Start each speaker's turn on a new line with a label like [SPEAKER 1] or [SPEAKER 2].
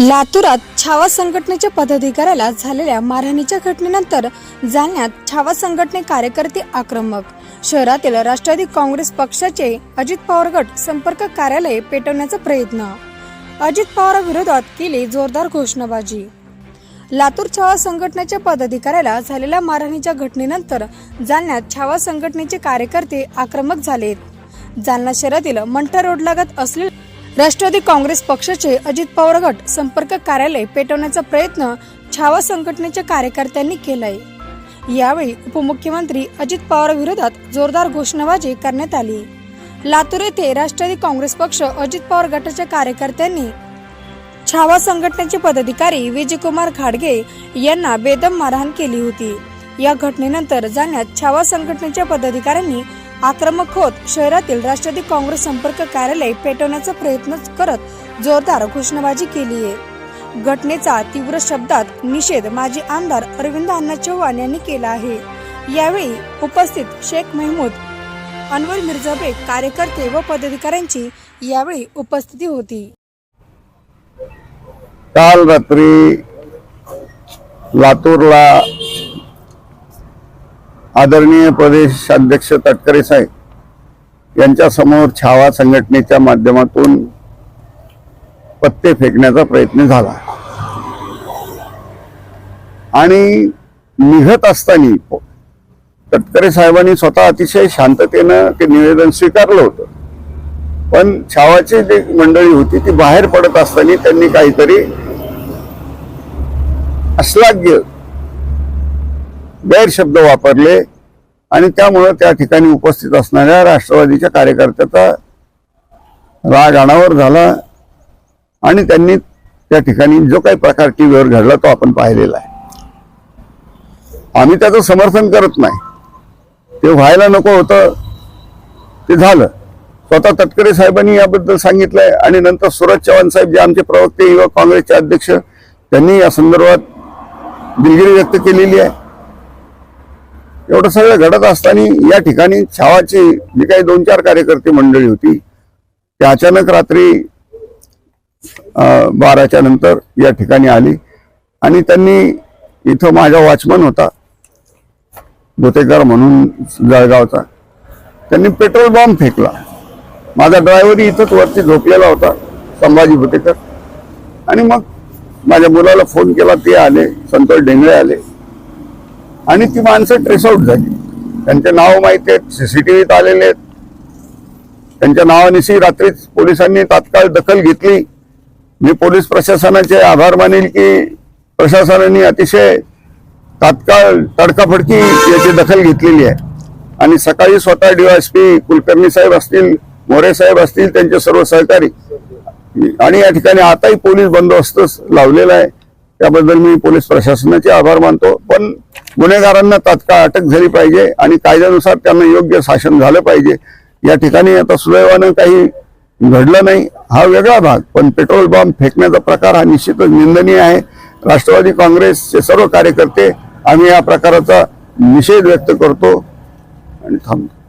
[SPEAKER 1] लातूरात छावा संघटनेच्या पदाधिकाऱ्याला झालेल्या मारहाणीच्या घटनेनंतर जालन्यात छावा संघटने कार्यकर्ते आक्रमक. शहरातील राष्ट्रवादी काँग्रेस पक्षाचे अजित पवार गट संपर्क कार्यालय पेटवण्याचा प्रयत्न. अजित पवारांविरोधात केली जोरदार घोषणाबाजी. लातूर छावा संघटनेच्या पदाधिकाऱ्याला झालेल्या मारहाणीच्या घटनेनंतर जालन्यात छावा संघटनेचे कार्यकर्ते आक्रमक झालेत. जालना शहरातील मंठा रोड लागत असलेल्या राष्ट्रवादी काँग्रेस पक्षाचे अजित पवार गट संपर्क कार्यालय पेटवण्याचा प्रयत्न छावा संघटनेच्या कार्यकर्त्यांनी केलाय. यावेळी उपमुख्यमंत्री अजित पवार विरोधात जोरदार घोषणाबाजी करण्यात आली. लातूर येथे राष्ट्रवादी काँग्रेस पक्ष अजित पवार गटाच्या कार्यकर्त्यांनी छावा संघटनेचे पदाधिकारी विजयकुमार खाडगे यांना बेदम मारहाण केली होती. या घटनेनंतर जाण्यात छावा संघटनेच्या पदाधिकाऱ्यांनी आक्रमक होत शहरातील राष्ट्रवादी काँग्रेस संपर्क कार्यालय पेटवण्याचा प्रयत्न करत जोरदार घोषणाबाजी केली आहे. घटनेचा तीव्र शब्दात निषेध माजी आमदार अरविंद अण्णा चव्हाण यांनी केला आहे. यावेळी उपस्थित शेख महमूद अनवर मिर्झाबे कार्यकर्ते व पदाधिकाऱ्यांची यावेळी उपस्थिती होती.
[SPEAKER 2] काल रात्री लातूरला आदरणीय प्रदेश अध्यक्ष तटकरे साहेब यांच्या समोर छावा संघटनेच्या माध्यमातून पत्ते फेकण्याचा प्रयत्न झाला. आणि निघत असताना तटकरे साहेबांनी स्वतः अतिशय शांततेनं ते निवेदन स्वीकारलं होतं. पण छावाची जी मंडळी होती ती बाहेर पडत असताना त्यांनी काहीतरी अश्लाघ्य गैरशब्द वापरले आणि त्यामुळं त्या ठिकाणी उपस्थित असणाऱ्या राष्ट्रवादीच्या कार्यकर्त्याचा राग अनावर झाला आणि त्यांनी त्या ठिकाणी जो काही प्रकार टीव्हीवर घडला तो आपण पाहिलेला आहे. आम्ही त्याचं समर्थन करत नाही. ते व्हायला नको होतं. ते झालं. स्वतः तटकरे साहेबांनी याबद्दल सांगितलंय आणि नंतर सुरज चव्हाण साहेब जे आमचे प्रवक्ते युवा काँग्रेसचे अध्यक्ष त्यांनी या संदर्भात दिलगिरी व्यक्त केलेली आहे. एवढं सगळं घडत असताना या ठिकाणी छावाची जी काही दोन चार कार्यकर्ते मंडळी होती ते अचानक रात्री अं, बाराच्या नंतर या ठिकाणी आली आणि त्यांनी इथं माझा वॉचमन होता गोतेकर म्हणून जळगावचा. त्यांनी पेट्रोल बॉम्ब फेकला. माझा ड्रायव्हरही इथंच वरती झोपलेला होता संभाजी भुतेकर आणि मग माझ्या मुलाला फोन केला ते आले संतोष डेंगळे आले. आणि ती माणसं ट्रेस आउट झाली. त्यांचे नाव माहिती आहेत सीसीटीव्हीत आलेले आहेत. त्यांच्या नावानिशी रात्रीच पोलिसांनी तात्काळ दखल घेतली. मी पोलीस प्रशासनाचे आभार मानेल की प्रशासनाने अतिशय तात्काळ तडकाफडकी याची दखल घेतलेली आहे. आणि सकाळी स्वतः डीवायसपी कुलकर्णी साहेब असतील मोरे साहेब असतील त्यांचे सर्व सहकारी. आणि या ठिकाणी आताही पोलीस बंदोबस्त लावलेला आहे. त्याबद्दल मी पोलीस प्रशासनाचे आभार मानतो. पण गुन्हेगारांना तात्काळ अटक झाली पाहिजे आणि कायद्यानुसार त्यांना योग्य शासन झालं पाहिजे. या ठिकाणी आता सुदैवानं काही घडलं नाही. हा वेगळा भाग पण पेट्रोल बॉम्ब फेकण्याचा प्रकार हा निश्चितच निंदनीय आहे. राष्ट्रवादी काँग्रेसचे सर्व कार्यकर्ते आम्ही या प्रकाराचा निषेध व्यक्त करतो. आणि थांबतो.